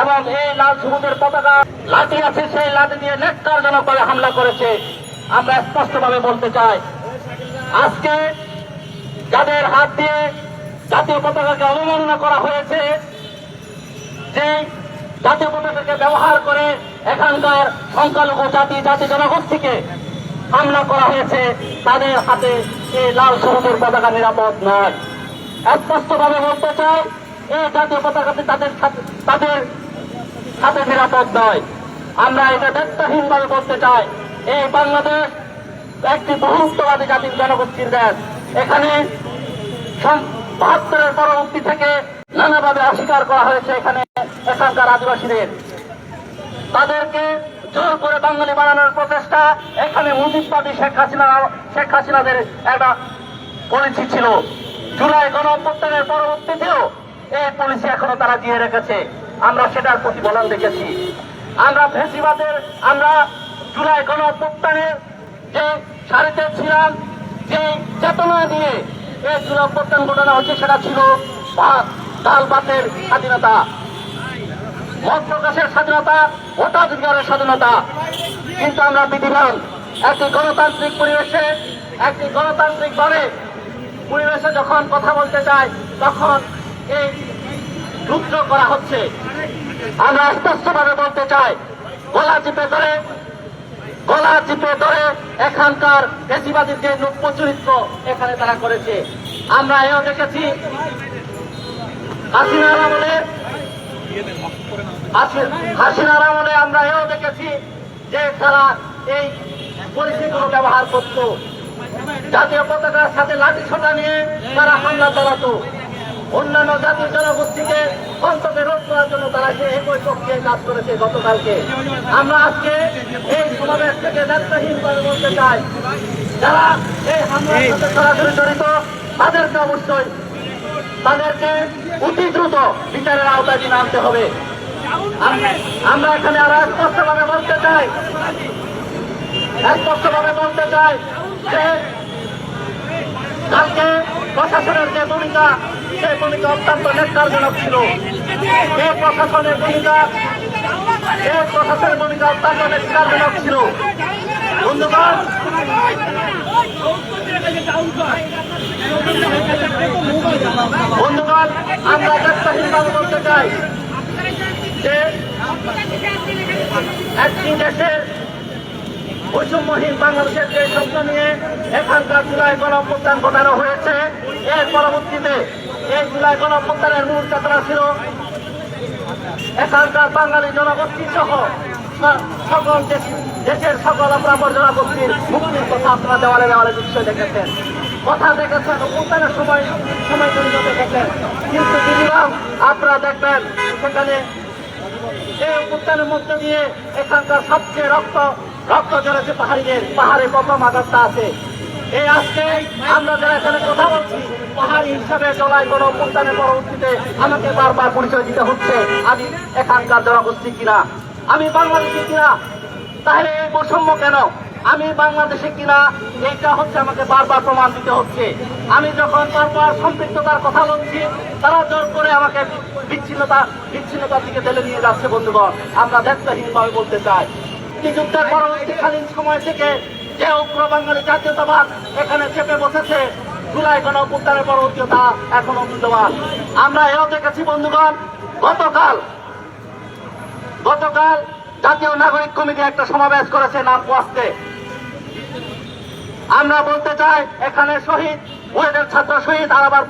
এবং এই লাল সবুজের পতাকা লাঠি আছে, সেই লাঠি দিয়ে নেককারজনক ভাবে হামলা করেছে। আমরা স্পষ্টভাবে বলতে চাই, আজকে যাদের হাত দিয়ে জাতীয় পতাকাকে অবমাননা করা হয়েছে, যে জাতীয় পতাকাকে ব্যবহার করে এখানকার সংখ্যালঘু জাতি জাতি জনগোষ্ঠীকে হামলা করা হয়েছে, তাদের হাতে এই লাল সবুজের পতাকা নিরাপদ নয়। স্পষ্টভাবে বলতে চাই এই জাতীয় পতাকাতে তাদের তাদের সাথে নিরাপদ নয়। আমরা এটা দায়িত্বহীনভাবে বলতে চাই। এই বাংলাদেশ একটি বহুত্ববাদী জাতির জনগোষ্ঠীর দেশ। এখানে বাহাত্তরের পরবর্তী থেকে নানাভাবে অস্বীকার করা হয়েছে এখানে এখানকার আদিবাসীদের। তাদেরকে জোর করে বাঙালি বানানোর প্রচেষ্টা এখানে মুজিববাদী শেখ হাসিনা শেখ হাসিনাদের একটা পলিসি ছিল। জুলাই গণ অভ্যুত্থানের পরবর্তীতেও এই পলিসি এখনও তারা দিয়ে রেখেছে। আমরা সেটার প্রতিফলন দেখেছি। আমরা ফেসিবাদের, আমরা জুলাই গণ অভ্যুত্থানের যে সারিতে ছিলাম, যে চেতনা নিয়ে এই অভ্যুত্থান ঘটনা হচ্ছে সেটা ছিল ডাল ভাতের স্বাধীনতা। মত প্রকাশের স্বাধীনতা, ভোটাধিকারের স্বাধীনতা। কিন্তু আমরা বিধিমান একটি গণতান্ত্রিক পরিবেশে, একটি গণতান্ত্রিক ভাবে পরিবেশে যখন কথা বলতে চাই, তখন রুদ্র করা হচ্ছে। আমরা স্পষ্টভাবে বলতে চাই, গলা চিপে ধরে, গলা চিপে ধরে এখানকার বেশিবাদীর যে নব্য চরিত্র এখানে তারা করেছে। আমরা এও দেখেছি, হাসিনার আমলে, হাসি- হাসিনার আমলে আমরা এও দেখেছি যে তারা এই পরিস্থিতিগুলো ব্যবহার করত। জাতীয় পতাকার সাথে লাঠি ছোটা নিয়ে তারা হামলা চালাতো। অন্যান্য জাতির জনগোষ্ঠীকে অন্তকে রোধ করার জন্য তারা সে একই প্রক্রিয়ায় কাজ করেছে গতকালকে। আমরা আজকে এই সমাবেশ থেকে দায়িত্বহীন করে বলতে চাই, যারা এই হামলার সাথে সরাসরি জড়িত, তাদেরকে অবশ্যই তাদেরকে অতি দ্রুত বিচারের আওতায় নিয়ে আনতে হবে। আমরা এখানে আরও স্পষ্টভাবে বলতে চাই, স্পষ্টভাবে বলতে চাই যে কালকে প্রশাসনের যে ভূমিকা সেই ভূমিকা অত্যন্ত নেতারজনক ছিল। এই প্রশাসনের ভূমিকা এই প্রশাসনের ভূমিকা অত্যন্ত নেতারজনক ছিল। বন্ধুগণ বন্ধুগণ আমরা দায়িত্বহীনভাবে বলতে চাই, যে একটি দেশের বৈষম্যহীন বাংলাদেশের যে স্বপ্ন নিয়ে এখানকার জুলাই গণঅভ্যুত্থান ঘটানো হয়েছে, এর পরবর্তীতে এই জুলাই গণঅভ্যুত্থানের মূল চেতনা ছিল এখানকার বাঙালি জনগোষ্ঠী সহ সকল দেশ- দেশের সকল অপরাপর জনগোষ্ঠীর মুক্তির কথা আপনারা দেওয়ালে দেওয়ালে নিশ্চয় দেখেছেন। কথা দেখেছেন উত্থানের সময় সময় জড়িত দেখেছেন। কিন্তু দিদিরাম আপনারা দেখবেন, সেখানে এই উত্থানের মধ্য দিয়ে এখানকার সবচেয়ে রক্ত রক্ত ঝরেছে পাহাড়িদের, পাহাড়ে কত আঘাতটা আছে? এই আজকে আমরা যারা এখানে কথা বলছি, পাহাড়ি হিসাবে চলায় কোনো উত্থানের পরবর্তীতে আমাকে বারবার পরিচয় দিতে হচ্ছে, আমি এখানকার জনগোষ্ঠী কিনা? আমি বাংলাদেশি কিনা? তাহলে এই বৈষম্য কেন? আমি বাংলাদেশে কিনা? এইটা হচ্ছে আমাকে বারবার প্রমাণ দিতে হচ্ছে। আমি যখন বারবার সম্পৃক্ততার কথা বলছি, তারা জোর করে আমাকে বিচ্ছিন্নতা, বিচ্ছিন্নতার দিকে ঠেলে নিয়ে যাচ্ছে, বন্ধুগণ। আমরা দায়িত্বহীনভাবে বলতে চাই। এই যুদ্ধের পরবর্তীকালীন সময় থেকে যে উগ্র বাঙালি জাতীয়তাবাদ এখানে চেপে বসেছে জুলাই গণ অভ্যুত্থানের পরবর্তীতা এখনও বিদ্যমান। আমরা এও দেখেছি, বন্ধুগণ, গতকাল গতকাল জাতীয় নাগরিক কমিটি একটা সমাবেশ করেছে নাম কোয়াস্তে আমরা বলতে চাই, এখানে শহীদ, বুয়েটের ছাত্র শহীদ আর আবার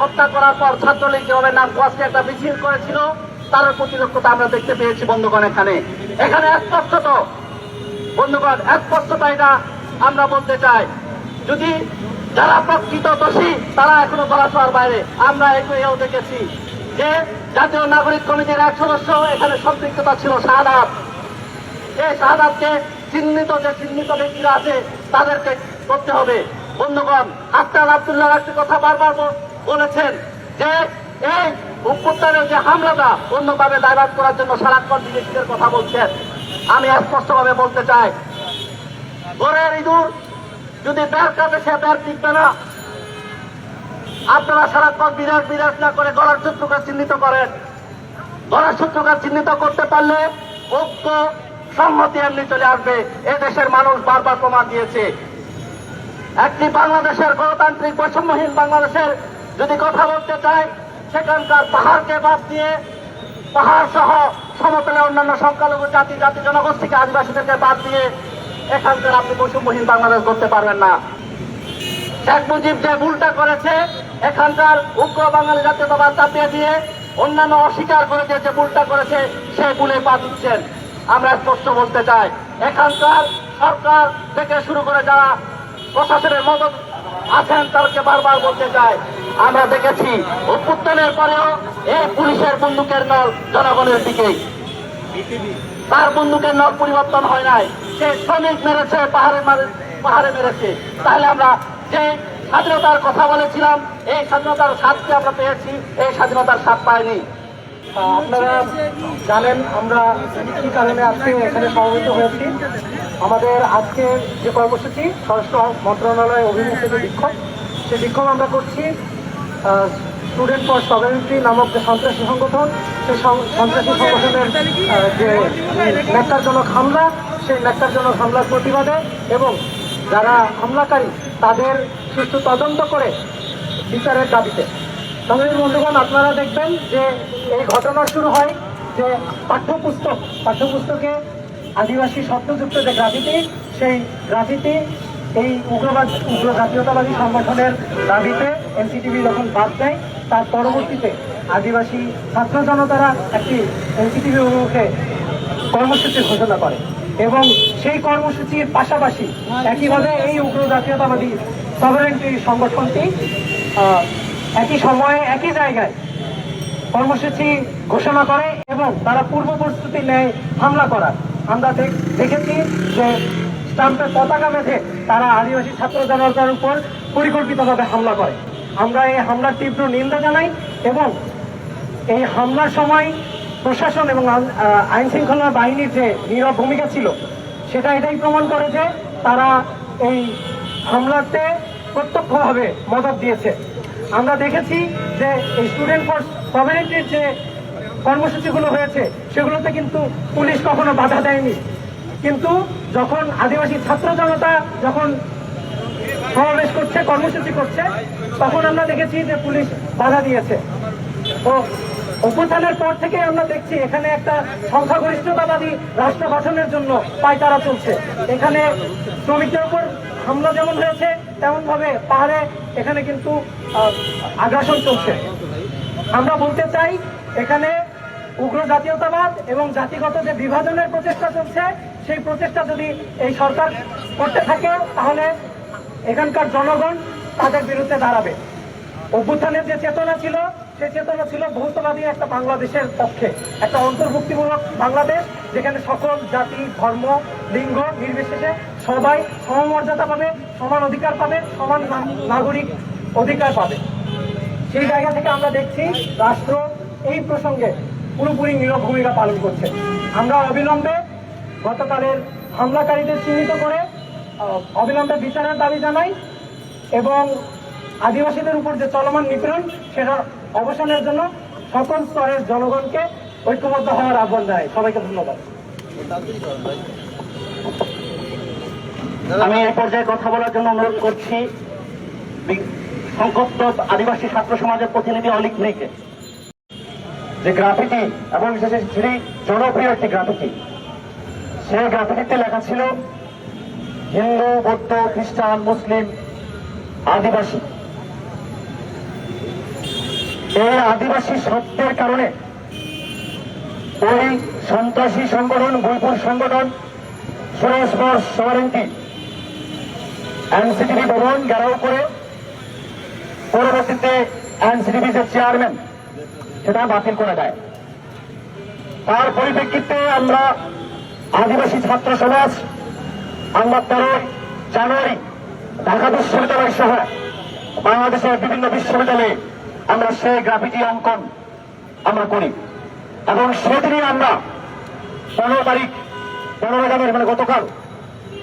হত্যা করার পর ছাত্রলীগ যেভাবে নাম কোয়াস্তে একটা মিছিল করেছিল তার প্রতিরক্ষতা আমরা দেখতে পেয়েছি বন্ধুগণ এখানে। এখানে স্পষ্টত বন্ধুগণ স্পষ্টতা এটা আমরা বলতে চাই, যদি যারা প্রকৃত দোষী, তারা এখনও বলা ছোঁয়ার বাইরে। আমরা এও দেখেছি যে জাতীয় নাগরিক কমিটির এক সদস্য এখানে সম্পৃক্ততা ছিল শাহাদাত। এই শাহাদাতকে চিহ্নিত, যে চিহ্নিত ব্যক্তিরা আছে, তাদেরকে করতে হবে। বন্ধুগণ, আক্তার আবদুল্লাহ একটি কথা বারবার বলেছেন যে এই উত্তরের যে হামলাটা অন্যভাবে দায়বাদ করার জন্য সারাক্ষণ বিদেশিদের কথা বলছেন, আমি স্পষ্টভাবে বলতে চাই, ঘরের ইঁদুর যদি ব্যার কাটে সে ব্যার টিকবে না, আপনারা সারাক্ষণ বিরাট বিরাট না করে গলার চুত্রকে চিহ্নিত করেন। ধরাসূত্রকে চিহ্নিত করতে পারলে ঐক্য সম্মতি এমনি চলে আসবে। এ দেশের মানুষ বারবার প্রমাণ দিয়েছে। একটি বাংলাদেশের গণতান্ত্রিক বৈষম্যহীন বাংলাদেশের যদি কথা বলতে চায় সেখানকার পাহাড়কে বাদ দিয়ে পাহাড় সহ সমতলে অন্যান্য সংখ্যালঘু জাতি জাতি জনগোষ্ঠীকে আদিবাসীদেরকে বাদ দিয়ে এখানকার আপনি বৈষম্যহীন বাংলাদেশ করতে পারবেন না। শেখ মুজিব যে ভুলটা করেছে, এখানকার উগ্র বাঙালি জাতীয়তাবাদ চাপিয়ে দিয়ে অন্যান্য অস্বীকার করে যে ভুলটা করেছে সেই ভুলে পা দিচ্ছেন। আমরা স্পষ্ট বলতে চাই, এখানকার সরকার থেকে শুরু করে যারা প্রশাসনের মদত আছেন, তাদেরকে বারবার বলতে চাই আমরা দেখেছি অভ্যুত্থানের পরেও এই পুলিশের বন্দুকের নল জনগণের দিকেই। তার বন্দুকের নল পরিবর্তন হয় নাই। সে শ্রমিক মেরেছে, পাহাড়ে পাহাড়ে মেরেছে। তাহলে আমরা যে স্বাধীনতার কথা বলেছিলাম, এই স্বাধীনতার স্বাদকে আমরা পেয়েছি, এই স্বাধীনতার স্বাদ পাইনি। আপনারা জানেন, আমরা কি কারণে আজকে এখানে সমবেত হয়েছি? আমাদের আজকে যে কর্মসূচি, স্বরাষ্ট্র মন্ত্রণালয় অভিমুখে যে বিক্ষোভ সেই বিক্ষোভ আমরা করছি। স্টুডেন্ট ফর সভারেন্টি নামক যে সন্ত্রাসী সংগঠন, সেই সন্ত্রাসী সংগঠনের যে ন্যাক্কারজনক হামলা, সেই ন্যাক্কারজনক হামলার প্রতিবাদে এবং যারা হামলাকারী, তাদের সুষ্ঠু তদন্ত করে বিচারের দাবিতে। সংগ্রামী বন্ধুগণ, আপনারা দেখবেন যে এই ঘটনা শুরু হয় যে পাঠ্যপুস্তক, পাঠ্যপুস্তকে আদিবাসী শব্দযুক্ত যে গ্রাফিতি, সেই গ্রাফিতি এই উগ্রবাদ উগ্র জাতীয়তাবাদী সংগঠনের দাবিতে এনসিটিভি যখন বাদ দেয়, তার পরবর্তীতে আদিবাসী ছাত্র জনতারা একটি এনসিটিভি অভিমুখে কর্মসূচি ঘোষণা করে এবং সেই কর্মসূচির পাশাপাশি একইভাবে এই উগ্র জাতীয়তাবাদী সভারেন্টি সংগঠনটি একই সময়ে একই জায়গায় কর্মসূচি ঘোষণা করে এবং তারা পূর্ব প্রস্তুতি নেয় হামলা করার। আমরা দেখেছি যে স্টাম্পের পতাকা বেঁধে তারা আদিবাসী ছাত্র জনতার উপর পরিকল্পিতভাবে হামলা করে। আমরা এই হামলার তীব্র নিন্দা জানাই এবং এই হামলার সময় প্রশাসন এবং আইন শৃঙ্খলা বাহিনীর যে নীরব ভূমিকা ছিল, সেটা এটাই প্রমাণ করে যে তারা এই হামলাতে প্রত্যক্ষভাবে মদত দিয়েছে। আমরা দেখেছি যে এই স্টুডেন্ট ফর সভারেন্টির যে কর্মসূচিগুলো হয়েছে, সেগুলোতে কিন্তু পুলিশ কখনো বাধা দেয়নি। কিন্তু যখন আদিবাসী ছাত্র জনতা যখন সমাবেশ করছে, কর্মসূচি করছে, তখন আমরা দেখেছি যে পুলিশ বাধা দিয়েছে। তো অভ্যুত্থানের পর থেকে আমরা দেখছি এখানে একটা সংখ্যাগরিষ্ঠতাবাদী রাষ্ট্র গঠনের জন্য পায়তারা চলছে। এখানে শ্রমিকদের উপর হামলা যেমন হয়েছে তেমন ভাবে পাহাড়ে এখানে কিন্তু আগ্রাসন চলছে। আমরা বলতে চাই, এখানে উগ্র জাতীয়তাবাদ এবং জাতিগত যে বিভাজনের প্রচেষ্টা চলছে, সেই প্রচেষ্টা যদি এই সরকার করতে থাকে, তাহলে এখানকার জনগণ তাদের বিরুদ্ধে দাঁড়াবে। অভ্যুত্থানের যে চেতনা ছিল, সেই চেতনা ছিল বহুত্ববাদী একটা বাংলাদেশের পক্ষে। একটা অন্তর্ভুক্তিমূলক বাংলাদেশ, যেখানে সকল জাতি, ধর্ম, লিঙ্গ নির্বিশেষে সবাই সমমর্যাদা পাবে, সমান অধিকার পাবে, সমান নাগরিক অধিকার পাবে। সেই জায়গা থেকে আমরা দেখছি, রাষ্ট্র এই প্রসঙ্গে পুরোপুরি নীরব ভূমিকা পালন করছে। আমরা অবিলম্বে গতকালের হামলাকারীদের চিহ্নিত করে অবিলম্বে বিচারের দাবি জানাই এবং আদিবাসীদের উপর যে চলমান নিপীড়ন, সেটা অবসানের জন্য সকল স্তরের জনগণকে ঐক্যবদ্ধ হওয়ার আহ্বান জানাই। সবাইকে ধন্যবাদ। আমি এই পর্যায়ে কথা বলার জন্য অনুরোধ করছি সংক্ষুব্ধ আদিবাসী ছাত্র সমাজের প্রতিনিধি অলিক নেইকে যে গ্রাফিটি এবং খুবই জনপ্রিয় একটি গ্রাফিটি সেই গ্রাফিটিতে লেখা ছিল, হিন্দু, বৌদ্ধ, খ্রিস্টান, মুসলিম, আদিবাসী। এই আদিবাসী শব্দের কারণে ওই সন্ত্রাসী সংগঠন বৈপুর সংগঠন সুরেশ বস সভারেন্টি এনসিটিভি ভবন ঘেরাও করে পরবর্তীতে এনসিটিভি যে চেয়ারম্যান সেটা বাতিল করে দেয়। তার পরিপ্রেক্ষিতে আমরা আদিবাসী ছাত্র সমাজ, আমরা তেরোই জানুয়ারি ঢাকা বিশ্ববিদ্যালয় সহ বাংলাদেশের বিভিন্ন বিশ্ববিদ্যালয়ে আমরা সেই গ্রাফিটি অঙ্কন আমরা করি। এবং সেদিনই আমরা পনেরো তারিখ, পনেরো জানুয়ারি মানে গতকাল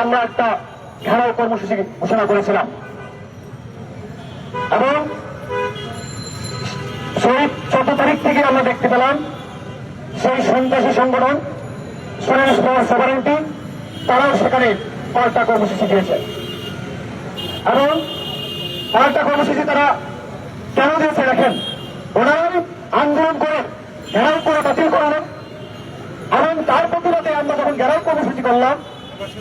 আমরা একটা ঘেরাও কর্মসূচি ঘোষণা করেছিলাম। এবং সেই চোদ্দ তারিখ থেকে আমরা দেখতে পেলাম সেই সন্ত্রাসী সংগঠন স্টুডেন্টস ফর সভারেন্টি তারাও সেখানে পাল্টা কর্মসূচি দিয়েছে। এবং পাল্টা কর্মসূচি তারা কেন দিয়েছে দেখেন? ওনারাই আন্দোলন করে ঘেরাও করে বাতিল করানো এবং তার প্রতিবাদে আমরা যখন ঘেরাও কর্মসূচি করলাম,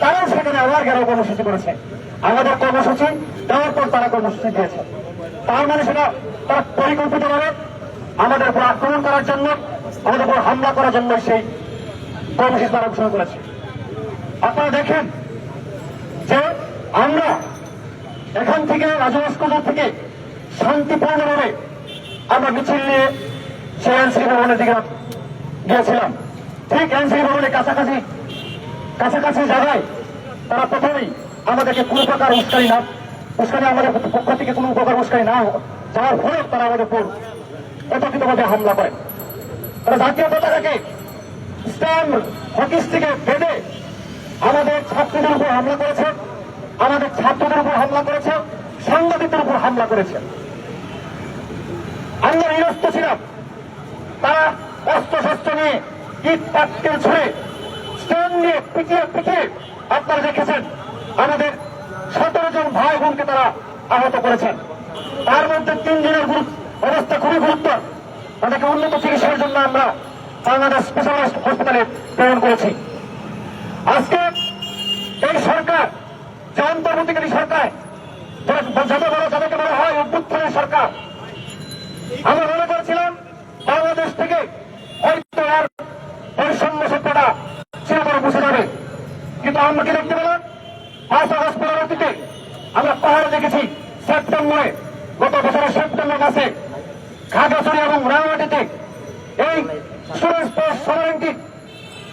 তারাও সেখানে আবার ঘেরাও কর্মসূচি করেছে। আমাদের কর্মসূচি দেওয়ার পর তারা কর্মসূচি দিয়েছে। তার মানে সেটা তারা পরিকল্পিতভাবে আমাদের উপর আক্রমণ করার জন্য, আমাদের উপর হামলা করার জন্য সেই কর্মসূচি তারা ঘোষণা করেছে। আপনারা দেখেন যে আমরা এখান থেকে রাজভাস্কর থেকে শান্তিপূর্ণভাবে আমরা মিছিল নিয়ে সেই এনসিপি ভবনের দিকে গিয়েছিলাম। ঠিক এনসিপি ভবনের কাছাকাছি কাছাকাছি জায়গায় তারা প্রথমেই আমাদেরকে কোনো প্রকার উস্কানি না, উস্কানি আমাদের পক্ষ থেকে কোনো প্রকার উস্কানি না যাওয়ার ফলে তারা আমাদের উপর অতর্কিতভাবে হামলা করে। তারা জাতীয় পতাকাকে স্ট্যাম্প হকি স্টিকে বেঁধে আমাদের ছাত্রদের উপর হামলা করেছে, আমাদের ছাত্রদের উপর হামলা করেছে, সাংবাদিকদের উপর হামলা করেছে। আমরা নিরস্ত ছিলাম। তারা অস্ত্র শস্ত্র নিয়ে ইট পাটকেল ছুড়ে স্ট্যান্ড নিয়ে পিটিয়ে পিটিয়ে আপনারা দেখেছেন, আমাদের সতেরো জন ভাই বোনকে তারা আহত করেছেন। তার মধ্যে তিনজনের অবস্থা খুবই গুরুত্বর তাদেরকে উন্নত চিকিৎসার জন্য আমরা বাংলাদেশ স্পেশালিস্ট হসপিটালে প্রেরণ করেছি। আজকে এই সরকার, যে অন্তর্বর্তীকালী সরকার হয় সরকার আমরা মনে করেছিলাম বাংলাদেশ থেকে হয়তো আর বৈষম্য সত্যটা চিরতরে মুছে যাবে। কিন্তু আমরা কি দেখতে পেলাম? পাঁচ আগস্ট পরবর্তীতে আমরা পাহাড়ে দেখেছি, সেপ্টেম্বরে। গত বছরের সেপ্টেম্বর মাসে খাগড়াছড়ি এবং রাঙামাটিতে এই সুরেশ পোস্ট সমারেন্টি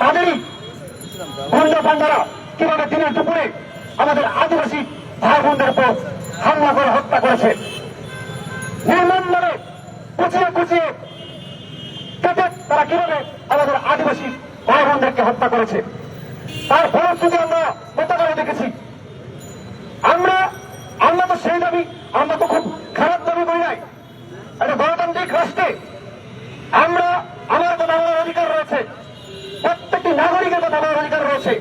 তাদেরই গুন্ডা পান্ডারা কীভাবে দিনের দুপুরে আমাদের আদিবাসী ভাই বোনদের উপর হামলা করে হত্যা করেছে? নির্মমভাবে কুচিয়ে কুচিয়ে কেটে তারা কীভাবে আমাদের আদিবাসী ভাই বোনদেরকে হত্যা করেছে? তার ফলশ্রুতি আমরা গতকালে দেখেছি। সেই দাবি আমরা তো খুব খারাপ দাবি করি নাই। একটা গণতান্ত্রিক রাষ্ট্রে আমরা আমার কথা বলার অধিকার রয়েছে। প্রত্যেকটি নাগরিকের কথা বলার অধিকার রয়েছে।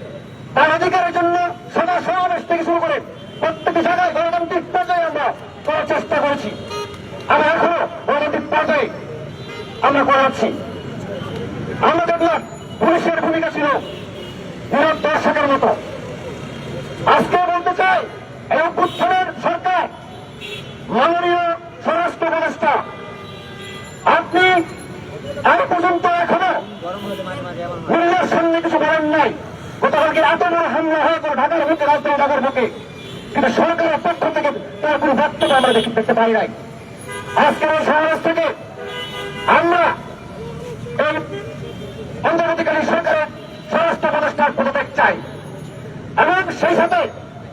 তার অধিকারের জন্য সভা সমাবেশ থেকে শুরু করে প্রত্যেকটি জায়গায় গণতান্ত্রিক পর্যায়ে আমরা করার চেষ্টা করেছি। আমরা এখনও গণতান্ত্রিক পর্যায়ে আমরা করাচ্ছি আমরা দেখলাম পুলিশের ভূমিকা ছিল বিরোধ দর্শকের মতো। আজকে বলতে চাই, এই অভ্যুত্থানের সরকার মাননীয় স্বরাষ্ট্র উপদেষ্টা, আপনি আজ পর্যন্ত এখনও মিডিয়ার সামনে কিছু বলেন নাই। গতকালকে বড় হামলা হয়ে গেল ঢাকার বুকে, রাজধানী ঢাকার বুকে, কিন্তু সরকারের পক্ষ থেকে তার কোনো বক্তব্য আমরা দেখতে পাই নাই। আজকের এই সমাবেশ থেকে আমরা এই অন্তর্বর্তীকালী সরকারের স্বরাষ্ট্র উপদেষ্টার পদত্যাগ চাই। এবং সেই সাথে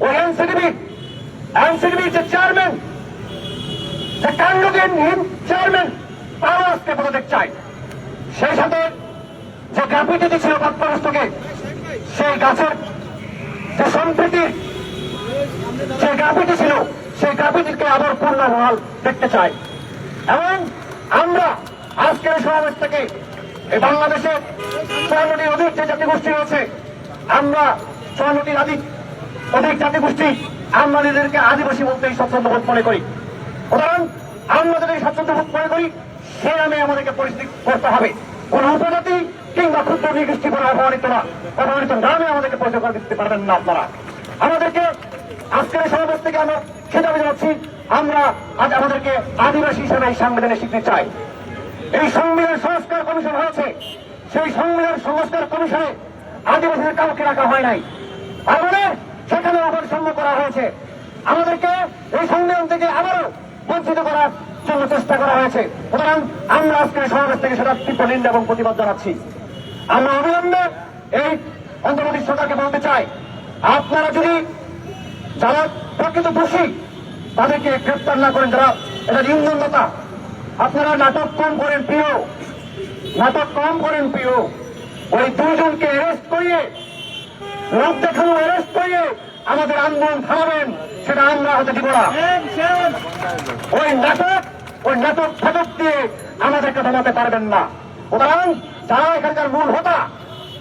ওই এনসিডিবি, এনসিডিবির যে চেয়ারম্যান কাণ্ডজ্ঞানহীন চেয়ারম্যান তারও আজকে পদত্যাগ চাই। সেই সাথে যে গ্রাফিটি ছিল পাঠ্যপুস্তকে সেই গাছের যে সম্প্রীতি যে গ্রাফিটি ছিল, সেই গ্রাফিটিকে আবার পূর্ণ বহাল দেখতে চাই। এবং আমরা আজকের সমাবেশ থেকে এই বাংলাদেশে চুয়ান্নটির অধিক যে জাতিগোষ্ঠী রয়েছে, আমরা চুয়ান্নটির অধিক অধিক জাতিগোষ্ঠী আমরা নিজেদেরকে আদিবাসী বলতেই স্বচ্ছন্দ বোধ মনে করি। সুতরাং আমরা যদি স্বাচ্ছন্দ্য বোধ মনে করি, সে নামে আমাদেরকে পরিস্থিতি করতে হবে। কোন উপজাতি কিংবা ক্ষুদ্র নিগোষ্ঠী কোনো অপমানিত না। অপমানিত নামে আমাদেরকে পরিচয় করে দিতে পারবেন না আপনারা। আমাদেরকে আজকের সমাবেশ থেকে আমরা খেতাবে জানাচ্ছি, আমরা আজ আমাদেরকে আদিবাসী হিসেবে এই সংবিধানে শিখতে চাই। এই সংবিধান সংস্কার কমিশন হয়েছে। সেই সংবিধান সংস্কার কমিশনে আদিবাসীদের কাউকে রাখা হয় নাই। আমাদের সেখানে অবসম্য করা হয়েছে। আমাদেরকে এই সংবিধান থেকে আবারও বঞ্চিত করার জন্য চেষ্টা করা হয়েছে। সুতরাং আমরা আজকের এই সমাবেশ থেকে সেটা তীব্র নিন্দা এবং প্রতিবাদ জানাচ্ছি। আমরা অবিলম্বে এই অন্তর্বর্তী সরকারকে বলতে চাই, আপনারা যদি যারা প্রকৃত দোষী, তাদেরকে গ্রেপ্তার না করেন, যারা এটা নিন্দনতা আপনারা নাটক কম করেন, প্রিয়। নাটক কম করেন, প্রিয়। ওই দুজনকে অ্যারেস্ট করিয়ে লোক দেখানো অ্যারেস্ট করিয়ে আমাদের আন্দোলন থামাবেন সেটা আমরা হতে দিব না। ওই নাটক ওই নাটক ফাটক দিয়ে আমাদেরকে থামাতে পারবেন না। সুতরাং যারা এখানকার মূল হোতা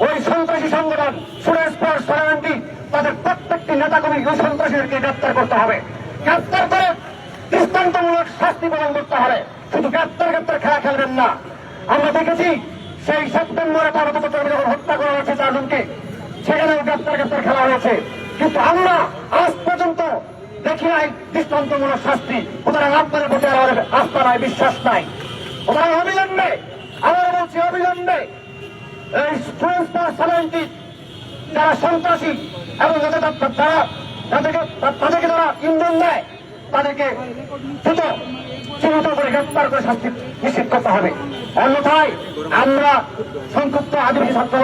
ওই সন্ত্রাসী সংগঠন সুরেশ পর সরান্তি তাদের প্রত্যেকটি নেতাকর্মী ওই সন্ত্রাসীদেরকে গ্রেপ্তার করতে হবে। গ্রেপ্তার করে দৃষ্টান্তমূলক শাস্তি প্রদান করতে হবে। শুধু গ্রেপ্তার গ্রেপ্তার খেলা খেলবেন না। আমরা দেখেছি সেই সেপ্টেম্বরে পার্বত্য যখন হত্যা করা হয়েছে চারজনকে। সেখানেও গ্রেপ্তার গ্রেপ্তার খেলা হয়েছে। কিন্তু আমরা আজ পর্যন্ত দেখি নাই দৃষ্টান্তমূলক শাস্তি। সুতরাং আপনাদের প্রতি আমাদের আস্থা নাই, বিশ্বাস নাই। সুতরাং অবিলম্বে আমরা বলছি অবিলম্বে, এই সেভেন্টি যারা সন্ত্রাসী এবং যারা তাদেরকে তাদেরকে যারা ইন্ধন দেয়, তাদেরকে দ্রুত চিহ্নিত করে গ্রেপ্তার করে শাস্তি নিশ্চিত করতে হবে। অন্যথায় আমরা সংক্ষিপ্ত আদিবাসী ছাত্র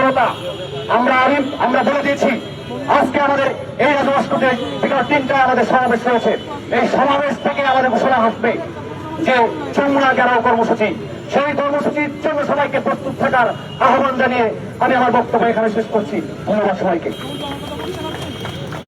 আমরা আমরা বলে দিয়েছি আজকে আমাদের এই রাজভাস্কতে বিকাল তিনটায় আমাদের সমাবেশ রয়েছে। এই সমাবেশ থেকে আমাদের ঘোষণা আসবে যে চুমুনা গেরাও কর্মসূচি। সেই কর্মসূচির জন্য সবাইকে প্রস্তুত থাকার আহ্বান জানিয়ে আমি আমার বক্তব্য এখানে শেষ করছি। ধন্যবাদ সবাইকে।